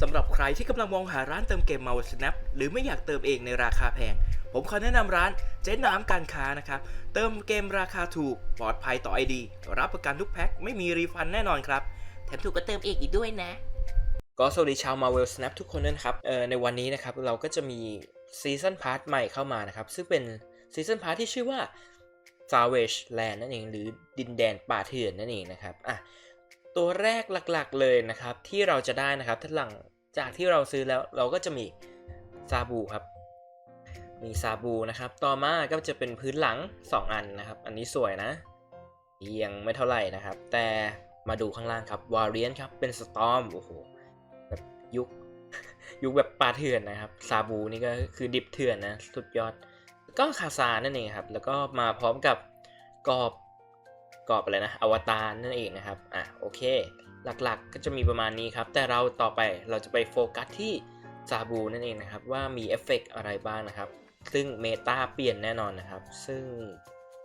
สำหรับใครที่กำลังมองหาร้านเติมเกม Marvel Snap หรือไม่อยากเติมเองในราคาแพง ผมขอแนะนำร้านเจ๊น้ำการค้านะครับ เติมเกมราคาถูก ปลอดภัยต่อ ID รับประกันทุกแพ็ค ไม่มีรีฟันแน่นอนครับ แถมถูกก็เติมเองอีกด้วยนะ ก็สวัสดีชาว Marvel Snap ทุกคนด้วยนะครับเอ่อในวันนี้นะครับ เราก็จะมีซีซันพาร์ทใหม่เข้ามานะครับ ซึ่งเป็นซีซันพาร์ทที่ชื่อว่า Savage Land นั่นเองหรือดินแดนป่าเถื่อนนั่นเองนะครับอะตัวแรกหลักๆเลยนะครับที่เราจะได้นะครับถ้าหลัง จากที่เราซื้อแล้วเราก็จะมีซาบูครับ มีซาบูนะครับ ต่อมาก็จะเป็นพื้นหลัง 2 อันนะครับ อันนี้สวยนะยังไม่เท่าไหร่นะครับ แต่มาดูข้างล่างครับวาเรียนครับ เป็นสตอมโอ้โหแบบยุคยุคแบบป่าเถื่อนนะครับซาบูนี่ก็คือดิบเถื่อนนะสุดยอด ก็คาซานั่นเองครับ แล้วก็มาพร้อมกับกรอบกรอบอะไรนะอวตารนั่นเองนะครับอะโอเค หลักๆ ก็จะมีประมาณนี้ครับ แต่เราต่อไปเราจะไปโฟกัสที่ซาบูนั่นเองนะครับ ว่ามีเอฟเฟกต์อะไรบ้างนะครับ ซึ่งเมตาเปลี่ยนแน่นอนนะครับ ซึ่ง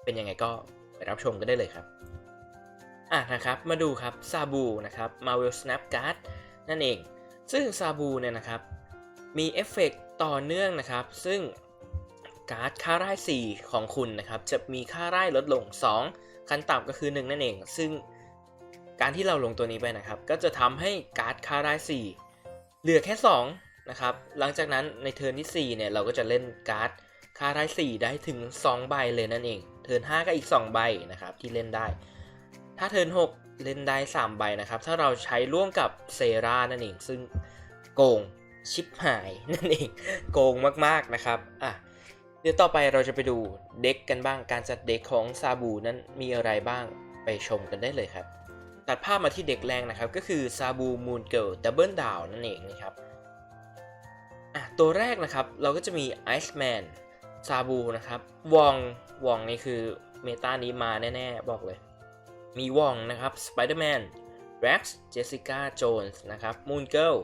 เป็นยังไงก็ไปรับชมกันได้เลยครับอะนะครับมาดูครับซาบูนะครับ Marvel Snap Card นั่นเอง ซึ่งซาบูเนี่ยนะครับ มีเอฟเฟกต์ต่อเนื่องนะครับ ซึ่งการ์ดค่าไร่4ของคุณนะครับ จะมีค่าไร่ลดลง2ขั้นต่ำก็คือ 1 นั่นเอง ซึ่ง การที่เราลงตัวนี้ไปนะครับ ก็จะทำให้การ์ดค่าไร่4เหลือแค่ 2 นะครับ หลังจากนั้นในเทิร์นที่ 4 เนี่ย เราก็จะเล่นการ์ดค่าไร่4ได้ถึง 2 ใบเลยนั่นเอง เทิร์น5ก็อีก 2 ใบนะครับที่เล่นได้ ถ้าเทิร์น6 เล่นได้ 3 ใบนะครับ ถ้าเราใช้ร่วมกับเซรานั่นเอง ซึ่งโกงชิปหายนั่นเอง โกงมากๆนะครับ อะ เดี๋ยวต่อไปเราจะไปดูเด็กกันบ้าง การจัดเด็กของซาบูนั้นมีอะไรบ้างไปชมกันได้เลยครับ ตัดภาพมาที่เด็กแรงนะครับ ก็คือซาบูมูนเกิลดับเบิลดาวนั่นเองนะครับตัวแรกนะครับเราก็จะมีไอซ์แมนซาบูนะครับวองวองนี่คือเมตานี้มาแน่ๆ บอกเลย มีวองนะครับสไปเดอร์แมนแร็กซ์เจสสิก้าโจนส์นะครับมูนเกิล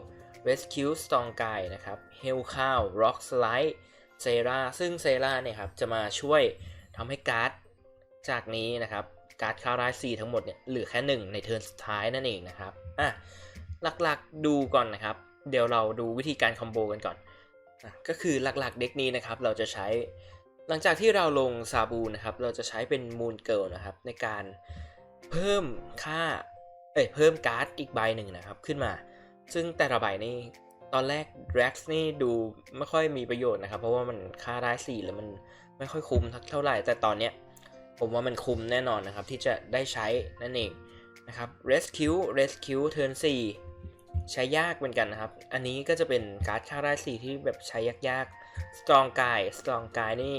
Rescue Strong Guy นะครับ Hell Cow Rock Slide เซราซึ่งเซราเนี่ยครับจะมาช่วยทำให้การ์ดจากนี้นะครับ การ์ดคาราซีทั้งหมดเนี่ยเหลือแค่หนึ่งในเทิร์นสุดท้ายนั่นเองนะครับอะหลักๆดูก่อนนะครับ เดี๋ยวเราดูวิธีการคอมโบกันก่อนอะก็คือหลักๆเด็กนี้นะครับเราจะใช้หลังจากที่เราลงซาบูนะครับเราจะใช้เป็นมูนเกิลนะครับในการเพิ่มค่าเอ้ยเพิ่มการ์ดอีกใบหนึ่งนะครับขึ้นมา ซึ่งแต่ละใบนี่ตอนแรก Rex นี่ดูไม่ค่อยมีประโยชน์นะครับ เพราะว่ามันค่าได้สี่แล้วมันไม่ค่อยคุ้มเท่าไหร่ แต่ตอนเนี้ย ผมว่ามันคุ้มแน่นอนนะครับ ที่จะได้ใช้นั่นเองนะครับ Rescue Rescue Turn 4 ใช้ยากเหมือนกันนะครับ อันนี้ก็จะเป็นการ์ดค่าได้สีที่แบบใช้ยากๆ Strong Guy Strong Guy นี่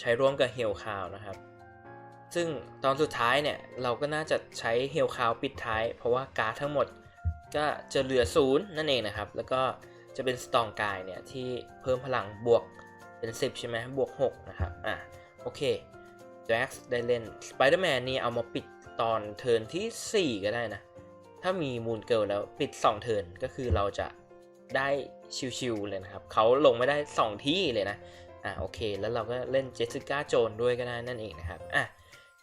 ใช้ร่วมกับ Hell Cow นะครับ ซึ่งตอนสุดท้ายเนี่ย เราก็น่าจะใช้ Hell Cow ปิดท้าย เพราะว่าการ์ดทั้งหมดก็จะเหลือศูนย์นั่นเองนะครับ แล้วก็จะเป็นสตองกายเนี่ย ที่เพิ่มพลังบวกเป็น 10 ใช่ไหมบวก 6 นะครับ อะ โอเค Drax ได้เล่น Spider-Man นี่เอามาปิดตอนเทิร์นที่ 4 ก็ได้นะ ถ้ามีมูนเกิลแล้วปิด 2 เทิร์นก็คือเราจะได้ชิวๆเลยนะครับ เขาลงไม่ได้ 2 ที่เลยนะ อะโอเค แล้วเราก็เล่นเจสสิก้าโจนด้วยก็ได้นั่นเองนะครับ อะ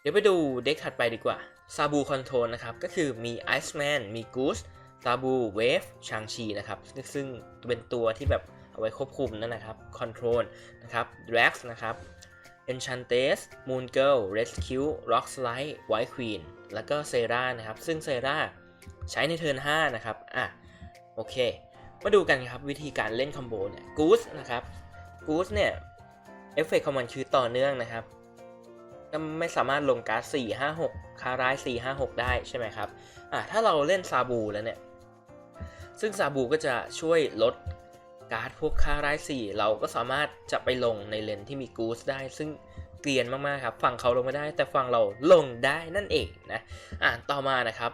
เดี๋ยวไปดูเด็กถัดไปดีกว่าซาบูคอนโทรลนะครับ ก็คือมี Iceman มี Goose ซาบูเวฟชางชีนะครับซึ่งเป็นตัวที่แบบเอาไว้ควบคุมนั่นนะครับคอนโทรลนะครับ Drax นะครับ Enchantress Moon Girl Rescue Rock Slide White Queen แล้วก็เซรานะครับ ซึ่งเซราใช้ในเทิร์น5นะครับ อะ โอเค มาดูกันครับวิธีการเล่นคอมโบเนี่ย Goose นะครับ Goose เนี่ย เอฟเฟกต์ของมันคือต่อเนื่องนะครับ ก็ไม่สามารถลงการ์ด4 5 6 คาร้าย 4 5 6 ได้ใช่ไหมครับ อะ ถ้าเราเล่นซาบูแล้วเนี่ย ซึ่งซาบูก็จะช่วยลด การ์ดพวกค่าร้ายสี่เราก็สามารถจะไปลงในเลนที่มีกูสได้ ซึ่งเกลียนมากๆครับฝั่งเขาลงไม่ได้ แต่ฝั่งเราลงได้นั่นเองนะอ่าต่อมานะครับ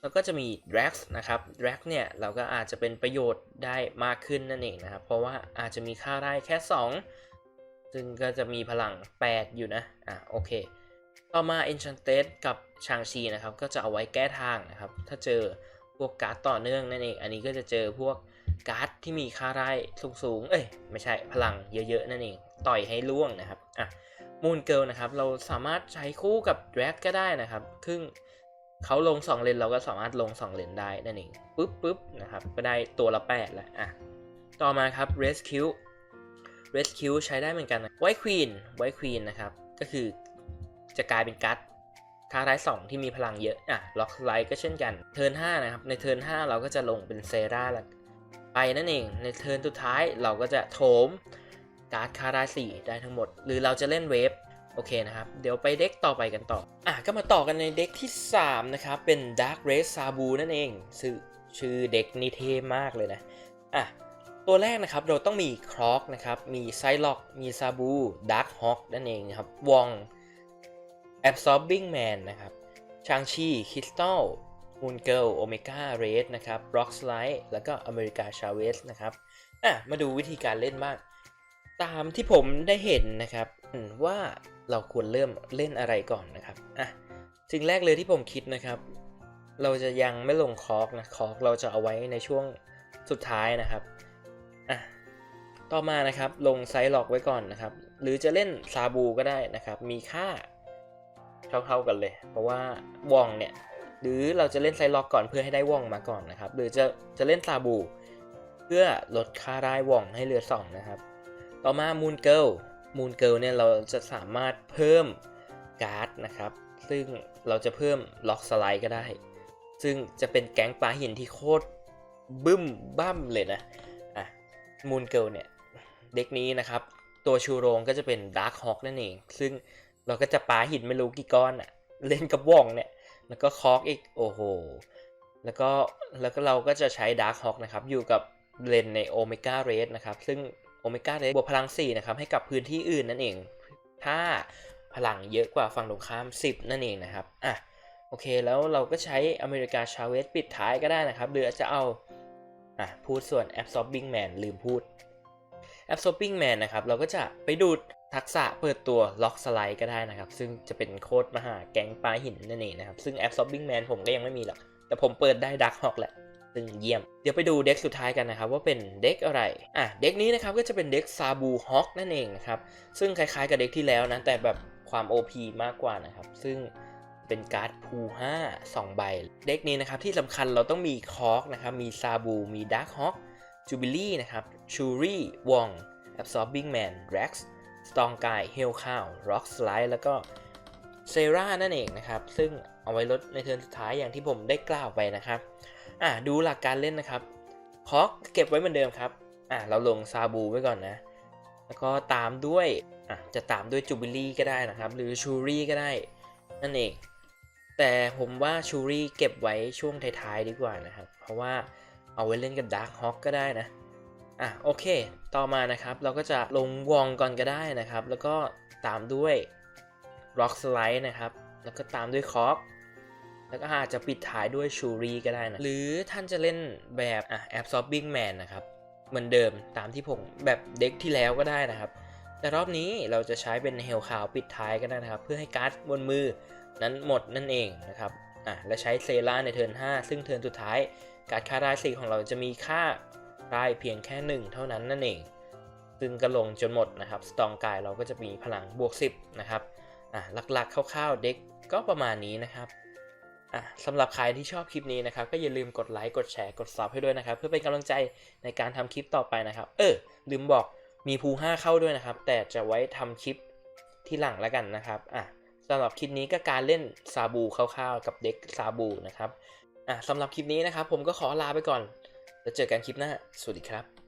แล้วก็จะมี Drax นะครับ Drax เนี่ยเราก็อาจจะเป็นประโยชน์ได้มากขึ้นนั่นเองนะครับ เพราะว่าอาจจะมีค่าได้แค่ 2 ซึ่งก็จะมีพลัง 8 อยู่นะ อะโอเค ต่อมา Enchanted กับชางชีนะครับ ก็จะเอาไว้แก้ทางนะครับ ถ้าเจอพวกการ์ดต่อเนื่องนั่นเอง อันนี้ก็จะเจอพวก การ์ดที่มีค่าไร่สูงๆ เอ้ยไม่ใช่พลังเยอะๆ นั่นเอง ต่อยให้ล่วงนะครับ อะมูนเกิลนะครับ เราสามารถใช้คู่กับ Drag ก็ได้นะครับซึ่งเขาลง 2 เลนเราก็สามารถลง 2 เลนได้นั่นเองปุ๊บปุ๊บนะครับ ก็ได้ตัวละ 8 แล้วอะต่อมาครับ rescue rescue ใช้ได้เหมือนกันนะ white queen white queen นะครับ ก็คือจะกลายเป็นกัดท้าท้าย 2 ที่มีพลังเยอะ อะ lock slide ก็เช่นกัน เทิร์น5นะครับ ในเทิร์น5เราก็จะลงเป็นเซราแล้ว ไปนั่นเอง ในเทิร์นสุดท้ายเราก็จะโถมการ์ดคาราสีได้ทั้งหมด หรือเราจะเล่นเวฟโอเคนะครับ เดี๋ยวไปเด็กต่อไปกันต่อ อะ ก็มาต่อกันในเด็กที่ 3 นะครับ เป็น Dark Race Sabu นั่นเองชื่อชื่อเด็กนี่เท่มากเลยนะ อะ ตัวแรกนะครับเราต้องมีครอกนะครับ มีไซล็อก มีซาบู Dark Hawk นั่นเองนะครับวอง Absorbing Man นะครับชางชีคริสตัล มูนเกิลโอเมก้าเรดนะครับร็อกสไลด์แล้วก็อเมริกาชาเวสนะครับอะมาดูวิธีการเล่นบ้างตามที่ผมได้เห็นนะครับว่าเราควรเริ่มเล่นอะไรก่อนนะครับอะสิ่งแรกเลยที่ผมคิดนะครับ เราจะยังไม่ลงคอร์กนะคอร์กเราจะเอาไว้ในช่วงสุดท้ายนะครับอะต่อมานะครับลงไซล็อกไว้ก่อนนะครับ หรือจะเล่นซาบูก็ได้นะครับ มีค่าเท่าๆกันเลย เพราะว่าวองเนี่ย หรือเราจะเล่นไซล็อกก่อนเพื่อให้ได้ว่องมาก่อนนะครับ หรือจะจะเล่นซาบูเพื่อลดค่าได้ว่องให้เหลือ 2 นะครับ ต่อมา Moon Girl Moon Girl เนี่ยเราจะสามารถเพิ่มการ์ดนะครับ ซึ่งเราจะเพิ่มล็อกสไลด์ก็ได้ ซึ่งจะเป็นแก๊งปลาหินที่โคตรบึ้มบั้มเลยนะอะ Moon Girl เนี่ยเด็กนี้นะครับตัวชูโรงก็จะเป็น Dark Hawk นั่นเอง ซึ่งเราก็จะปาหินไม่รู้กี่ก้อนอะเล่นกับว่องเนี่ย แล้วก็คอกอีกโอ้โห แล้วก็แล้วก็เราก็จะใช้ Dark Hawk นะครับ อยู่กับเลนใน Omega Red นะครับ ซึ่ง Omega Red บวกพลัง 4 นะครับ ให้กับพื้นที่อื่นนั่นเอง ถ้าพลังเยอะกว่าฝั่งตรงข้าม 10 นั่นเองนะครับ อะ โอเค แล้วเราก็ใช้อเมริกาชาเวสปิดท้ายก็ได้นะครับ หรือจะเอา อะ พูดส่วน Absorbing Man ลืมพูด Absorbing Man นะครับ เราก็จะไปดูด ทักษะเปิดตัวล็อกสไลด์ก็ได้นะครับ ซึ่งจะเป็นโคตรมหาแก๊งปลาหินนั่นเองนะครับ ซึ่ง Absorbing Man ผมก็ยังไม่มีหรอก แต่ผมเปิดได้ Dark Hawk แหละ ซึ่งเยี่ยม เดี๋ยวไปดูเด็กสุดท้ายกันนะครับ ว่าเป็นเด็กอะไร อะ เด็กนี้นะครับก็จะเป็นเด็กซาบูฮอคนั่นเองนะครับ ซึ่งคล้ายๆกับเด็กที่แล้วนะ แต่แบบความ OP มากกว่านะครับ ซึ่งเป็นการ์ดพู5 2 ใบ เด็กนี้นะครับที่สำคัญเราต้องมีคอกนะครับ มีซาบู มีดาร์คฮอคจูบิลี่นะครับชูรี่วอง Absorbing Man Rex Strong Guy Hell Cow Rock Slide แสตองกายเฮล้วก็เซรานั่นเองนะครับ ซึ่งเอาไว้ลดในเทิร์นสุดท้ายอย่างที่ผมได้กล่าวไปนะครับ อะดูหลักการเล่นนะครับคอกเก็บไว้เหมือนเดิมครับ อะเราลงซาบูไว้ก่อนนะ แล้วก็ตามด้วย อะจะตามด้วยจูบิลี่ก็ได้นะครับ หรือชูรี่ก็ได้ นั่นเอง แต่ผมว่าชูรี่เก็บไว้ช่วงท้ายๆดีกว่านะครับ เพราะว่าเอาไว้เล่นกับดาร์คฮอ k ก็ได้นะ อะโอเค ต่อมานะครับเราก็จะลงวองก่อนก็ได้นะครับ แล้วก็ตามด้วย Rock Slide นะครับ แล้วก็ตามด้วยคอกแล้วก็อาจจะปิดท้ายด้วยชูรีก็ได้นะ หรือท่านจะเล่นแบบอะ absorbing man นะครับ เหมือนเดิมตามที่ผมแบบเด็กที่แล้วก็ได้นะครับ แต่รอบนี้เราจะใช้เป็นเฮลคาวปิดท้ายก็ได้นะครับ เพื่อให้การ์ดบนมือนั้นหมดนั่นเองนะครับอะและใช้เซราในเทิร์น5ซึ่งเทิร์นสุดท้ายการ์ดค่ารายสีของเราจะมีค่า รายเพียงแค่ 1 เท่านั้นนั่นเอง ซึ่งก็ลงจนหมดนะครับสตองกายเราก็จะมีพลังบวก 10 นะครับอะหลักๆคร่าวๆเด็กก็ประมาณนี้นะครับอะสำหรับใครที่ชอบคลิปนี้นะครับ ก็อย่าลืมกดไลค์กดแชร์กดซับให้ด้วยนะครับ เพื่อเป็นกำลังใจในการทำคลิปต่อไปนะครับ เออ ลืมบอกมีภู5เข้าด้วยนะครับ แต่จะไว้ทำคลิปที่หลังแล้วกันนะครับอะสำหรับคลิปนี้ก็การเล่นซาบูคร่าวๆกับเด็กซาบูนะครับอะสำหรับคลิปนี้นะครับ ผมก็ขอลาไปก่อน แล้วเจอกันคลิปหน้า สวัสดีครับ